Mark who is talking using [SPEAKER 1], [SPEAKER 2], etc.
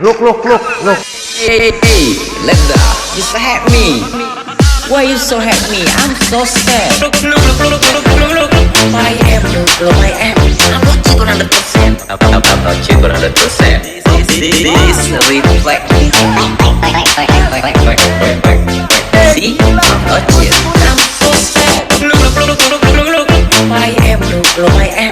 [SPEAKER 1] Look, look, look, look.
[SPEAKER 2] Hey, hey, hey, Linda, you so happy. Why you so happy? I'm so sad. I am look, I am. I'm not chicken hundred percent. I'm, I'm, I'm not chicken hundred percent. This reflect. See, I'm not chicken. I'm so sad. I am look, I am.